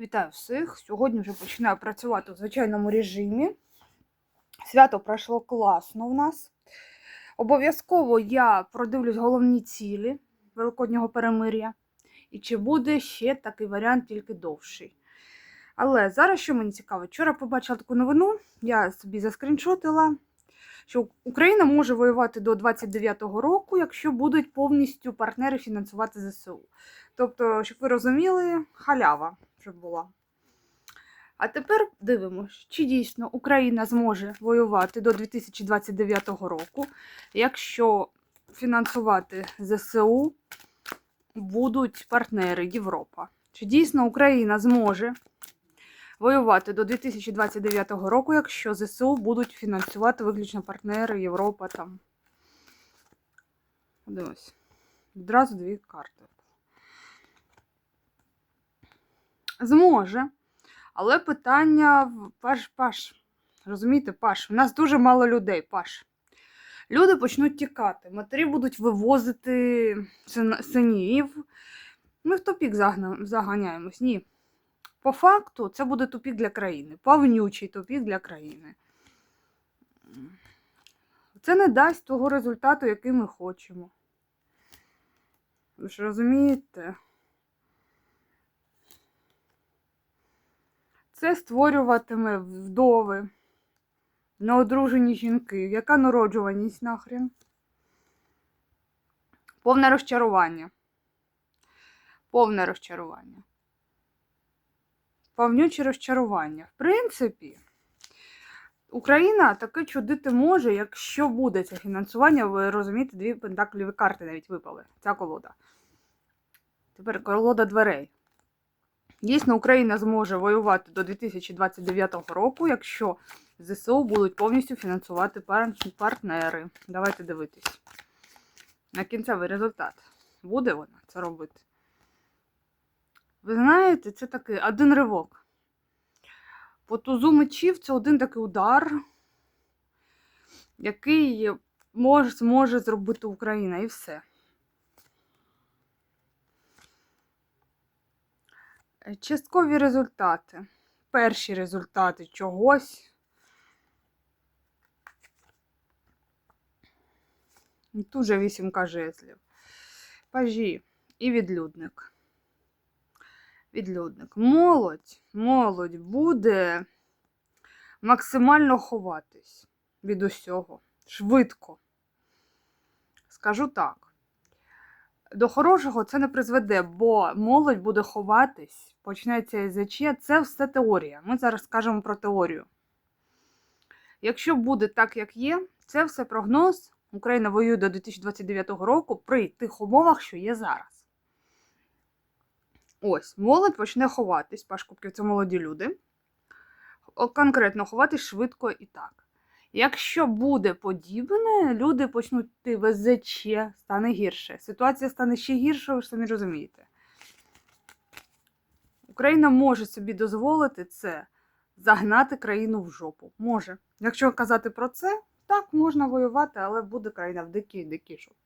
Вітаю всіх! Сьогодні вже починаю працювати у звичайному режимі. Свято пройшло класно в нас. Обов'язково я продивлюсь головні цілі Великоднього перемир'я. І чи буде ще такий варіант, тільки довший. Але зараз, що мені цікаво, вчора побачила таку новину, я собі заскріншотила, що Україна може воювати до 29-го року, якщо будуть повністю партнери фінансувати ЗСУ. Тобто, щоб ви розуміли, халява щоб була. А тепер дивимося, чи дійсно Україна зможе воювати до 2029 року, якщо фінансувати ЗСУ будуть партнери Європа. Чи дійсно Україна зможе воювати до 2029 року, якщо ЗСУ будуть фінансувати виключно партнери Європа там. Дивись. Відразу дві карти. Зможе. Але питання Паш, Паш. Розумієте, Паш, у нас дуже мало людей, Паш. Люди почнуть тікати, матері будуть вивозити син- синів. Ми в загна- заганяємось. Ні. По факту, це буде тупік для країни. Повнючий тупік для країни. Це не дасть того результату, який ми хочемо. Ви ж розумієте? Це створюватиме вдови, неодружені жінки. Яка народжуваність нахрен? Повне розчарування. Повне розчарування. Повнюче розчарування. В принципі, Україна таке чудити може, якщо буде це фінансування. Ви розумієте, дві пентакліві карти навіть випали. Ця колода. Тепер колода дверей. Дійсно, Україна зможе воювати до 2029 року, якщо ЗСУ будуть повністю фінансувати партнери. Давайте дивитись. На кінцевий результат. Буде вона це робити? Ви знаєте, це такий один ривок. По тузу мечів це один такий удар, який може, зможе зробити Україна і все. Е, Часткові результати. Перші результати чогось. Тут же вісімка жезлів. Пажі і відлюдник. Відлюдник. Молодь, молодь буде максимально ховатись від усього. Швидко. Скажу так до хорошого це не призведе, бо молодь буде ховатись, почнеться СЗЧ, це все теорія. Ми зараз скажемо про теорію. Якщо буде так, як є, це все прогноз. Україна воює до 2029 року при тих умовах, що є зараз. Ось, молодь почне ховатись, Паш Кубків це молоді люди. Конкретно ховатись швидко і так. Якщо буде подібне, люди почнуть йти в СЗЧ, стане гірше. Ситуація стане ще гірше, ви ж самі розумієте. Україна може собі дозволити це загнати країну в жопу. Може. Якщо казати про це, так, можна воювати, але буде країна в дикій дикій жопі.